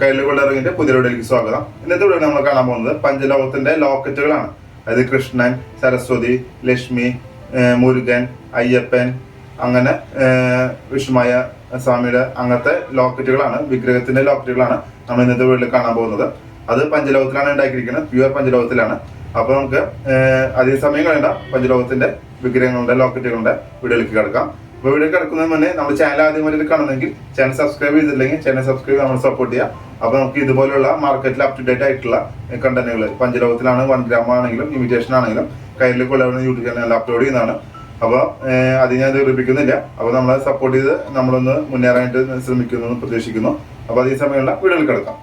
കയ്യിലുകൊണ്ടിറങ്ങിന്റെ പുതിയ വീഡിയോയിലേക്ക് സ്വാഗതം. ഇന്നത്തെ വീഡിയോ നമ്മൾ കാണാൻ പോകുന്നത് പഞ്ചലോകത്തിന്റെ ലോക്കറ്റുകളാണ്. അതായത് കൃഷ്ണൻ സരസ്വതി ലക്ഷ്മി മുരുകൻ അയ്യപ്പൻ അങ്ങനെ വിഷ്ണുമായ സ്വാമിയുടെ അങ്ങനത്തെ ലോക്കറ്റുകളാണ് വിഗ്രഹത്തിന്റെ ലോക്കറ്റുകളാണ് നമ്മൾ ഇന്നത്തെ വീഡിയോയിൽ കാണാൻ പോകുന്നത്. അത് പഞ്ചലോകത്തിലാണ് ഉണ്ടാക്കിയിരിക്കുന്നത് പ്യുവർ പഞ്ചലോകത്തിലാണ്. അപ്പൊ നമുക്ക് അതേസമയം കഴിയേണ്ട സമയം കഴിയണ്ട പഞ്ചലോകത്തിന്റെ വിഗ്രഹങ്ങളുടെ ലോക്കറ്റുകളുടെ വീഡിയോയിലേക്ക് കിടക്കാം. അപ്പോൾ വീഡിയോ കിടക്കുന്നതിന് മുന്നേ നമ്മുടെ ചാനൽ ആദ്യമായിട്ട് കാണുന്നെങ്കിൽ ചാനൽ സബ്സ്ക്രൈബ് ചെയ്തില്ലെങ്കിൽ ചാനൽ സബ്സ്ക്രൈബ് നമ്മൾ സപ്പോർട്ട് ചെയ്യുക അപ്പോൾ നമുക്ക് ഇതുപോലുള്ള മാർക്കറ്റിൽ അപ് ടു ഡേറ്റ് ആയിട്ടുള്ള കണ്ടന്റുകൾ പഞ്ചലോകത്തിലാണ് വൺ ഗ്രാം ആണെങ്കിലും ഇമിറ്റേഷൻ ആണെങ്കിലും കയ്യിൽ കൊള്ളാവുന്ന യൂട്യൂബ് ചാനൽ അപ്ലോഡ് ചെയ്യുന്നതാണ്. അപ്പോൾ അത് ഞാൻ ദീർഘിപ്പിക്കുന്നില്ല. അപ്പോൾ നമ്മളെ സപ്പോർട്ട് ചെയ്ത് നമ്മളൊന്ന് മുന്നേറാനായിട്ട് ശ്രമിക്കുന്നു എന്ന് പ്രതീക്ഷിക്കുന്നു. അപ്പോൾ അതേ സമയമുള്ള വീടുകൾ കിടക്കാം.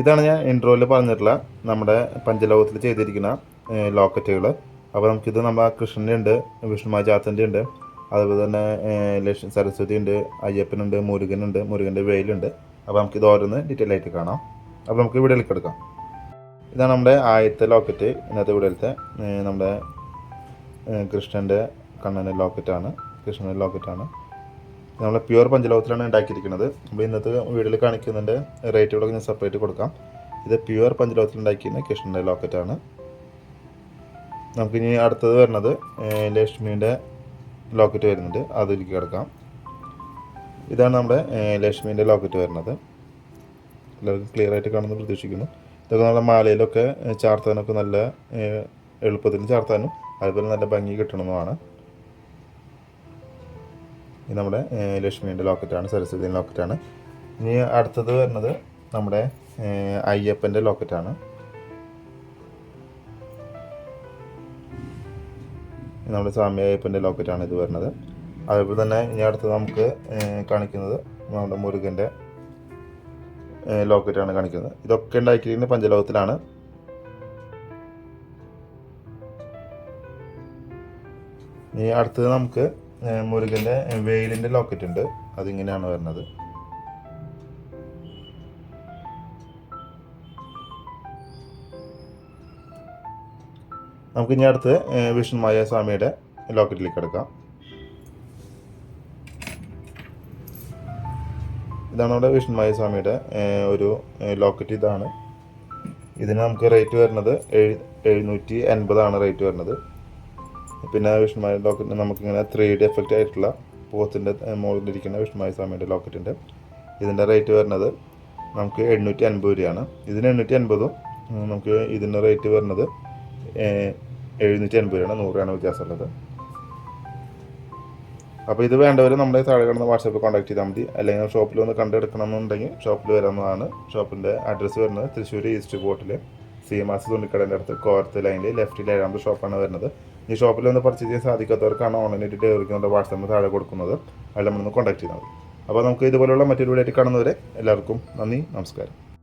ഇതാണ് ഞാൻ ഇൻട്രോയിൽ പറഞ്ഞിട്ടുള്ള നമ്മുടെ പഞ്ചലോകത്തിൽ ചെയ്തിരിക്കുന്ന ലോക്കറ്റുകൾ അപ്പോൾ നമുക്കിത് നമ്മുടെ കൃഷ്ണന്റെ ഉണ്ട് വിഷ്ണുമായ ഉണ്ട്. അതുപോലെ തന്നെ ലക്ഷ്മി സരസ്വതി ഉണ്ട് അയ്യപ്പനുണ്ട് മുരുകനുണ്ട് മുരുകന്റെ വെയിലുണ്ട് അപ്പോൾ നമുക്ക് ഓരോന്ന് ഡീറ്റെയിൽ ആയിട്ട് കാണാം. അപ്പോൾ നമുക്ക് വീഡിയോയിലേക്ക് എടുക്കാം. ഇതാണ് നമ്മുടെ ആദ്യത്തെ ലോക്കറ്റ് ഇന്നത്തെ വീഡിയോയിലത്തെ നമ്മുടെ കൃഷ്ണന്റെ കണ്ണന്റെ ലോക്കറ്റാണ് കൃഷ്ണന്റെ ലോക്കറ്റാണ് നമ്മൾ പ്യുവർ പഞ്ചലോകത്തിലാണ് ഉണ്ടാക്കിയിരിക്കുന്നത്. അപ്പോൾ ഇന്നത്തെ വീഡിയോയിൽ റേറ്റ് റേറ്റുകളൊക്കെ ഞാൻ സെപ്പറേറ്റ് കൊടുക്കാം. ഇത് പ്യുവർ പഞ്ചലോഹത്തിൽ ഉണ്ടാക്കിയിരുന്ന കൃഷ്ണന്റെ ലോക്കറ്റാണ് നമുക്കിനി അടുത്തത് വരുന്നത് ഏഹ് ലക്ഷ്മീന്റെ ലോക്കറ്റ് വരുന്നുണ്ട് അതിലേക്ക് കിടക്കാം. ഇതാണ് നമ്മുടെ ലക്ഷ്മീന്റെ ലോക്കറ്റ് വരുന്നത്. എല്ലാവർക്കും ക്ലിയർ ആയിട്ട് കാണുമെന്ന് പ്രതീക്ഷിക്കുന്നു. ഇതൊക്കെ നമ്മുടെ മാലയിലൊക്കെ ചാർത്താനൊക്കെ നല്ല എളുപ്പത്തിന് ചാർത്താനും അതുപോലെ നല്ല ഭംഗി കിട്ടണമെന്നുമാണ് ഇത് നമ്മുടെ ലക്ഷ്മീന്റെ ലോക്കറ്റാണ് സരസ്വതിന്റെ ലോക്കറ്റാണ്. ഇനി അടുത്തത് വരുന്നത് നമ്മുടെ അയ്യപ്പന്റെ ലോക്കറ്റാണ്. നമ്മുടെ സ്വാമി അയ്യപ്പന്റെ ലോക്കറ്റാണ് ഇത് വരുന്നത്. അതേപോലെ തന്നെ ഇനി അടുത്ത് നമുക്ക് കാണിക്കുന്നത് നമ്മുടെ മുരുകന്റെ ലോക്കറ്റാണ് കാണിക്കുന്നത്. ഇതൊക്കെ ഉണ്ടാക്കിയിരിക്കുന്നത് പഞ്ചലോകത്തിലാണ്. ഇനി അടുത്തത് നമുക്ക് മുരുകന്റെ വെയിലിന്റെ ലോക്കറ്റ് ഉണ്ട് അതിങ്ങനെയാണ് വരുന്നത്. നമുക്ക് ഇനി അടുത്ത് വിഷ്ണു വിഷ്ണുമായ സ്വാമിയുടെ ലോക്കറ്റിലേക്ക് എടുക്കാം ഇതാണ് നമ്മുടെ വിഷ്ണുമായ സ്വാമിയുടെ ഒരു ലോക്കറ്റ് ഇതാണ്. ഇതിന് നമുക്ക് റേറ്റ് വരുന്നത് എഴു എഴുന്നൂറ്റി എൺപതാണ് റേറ്റ് വരുന്നത്. പിന്നെ വിഷ്ണുമായ ലോക്കറ്റിന് നമുക്കിങ്ങനെ ത്രീ ഡി എഫക്റ്റ് ആയിട്ടുള്ള പോത്തിന്റെ മുകളിലിരിക്കുന്ന വിഷ്ണുമായ സ്വാമിയുടെ ലോക്കറ്റിന്റെ ഇതിന്റെ റേറ്റ് വരുന്നത് നമുക്ക് എണ്ണൂറ്റി അൻപത് രൂപയാണ്. ഇതിന് എണ്ണൂറ്റി അൻപതും നമുക്ക് ഇതിന്റെ റേറ്റ് വരുന്നത് എഴുന്നൂറ്റി അൻപത് രൂപയാണ് നൂറ് രൂപയാണ് വ്യത്യാസമുള്ളത്. അപ്പോൾ ഇത് വേണ്ടവർ നമ്മുടെ താഴെ കിടന്ന വാട്സാപ്പിൽ കോൺടാക്ട് ചെയ്താൽ മതി. അല്ലെങ്കിൽ ഷോപ്പിൽ വന്ന് കണ്ടെടുക്കണമെന്നുണ്ടെങ്കിൽ ഷോപ്പിൽ വരാവുന്നതാണ് ഷോപ്പിന്റെ അഡ്രസ്സ് വരുന്നത് തൃശ്ശൂർ ഈസ്റ്റ് ബോട്ടിൽ ആസ് തുണിക്കടന്റെ അടുത്ത് കോർത്ത് ലൈനിൽ ലെഫ്റ്റിൽ ഏഴാമത്തെ ഷോപ്പാണ് വരുന്നത്. ഈ ഷോപ്പിൽ വന്ന് പർച്ചേസ് ചെയ്യാൻ സാധിക്കാത്തവർക്കാണ് ഓൺലൈനായിട്ട് ഡെലിവറിക്ക് നമ്മുടെ വാട്സാപ്പിൽ താഴെ കൊടുക്കുന്നത്. അതിൽ നമ്മളൊന്ന് കോൺടാക്ട് ചെയ്താൽ മതി. അപ്പോൾ നമുക്ക് ഇതുപോലുള്ള മറ്റൊരു വീഡിയോ കാണുന്നവരെ എല്ലാവർക്കും നന്ദി നമസ്കാരം.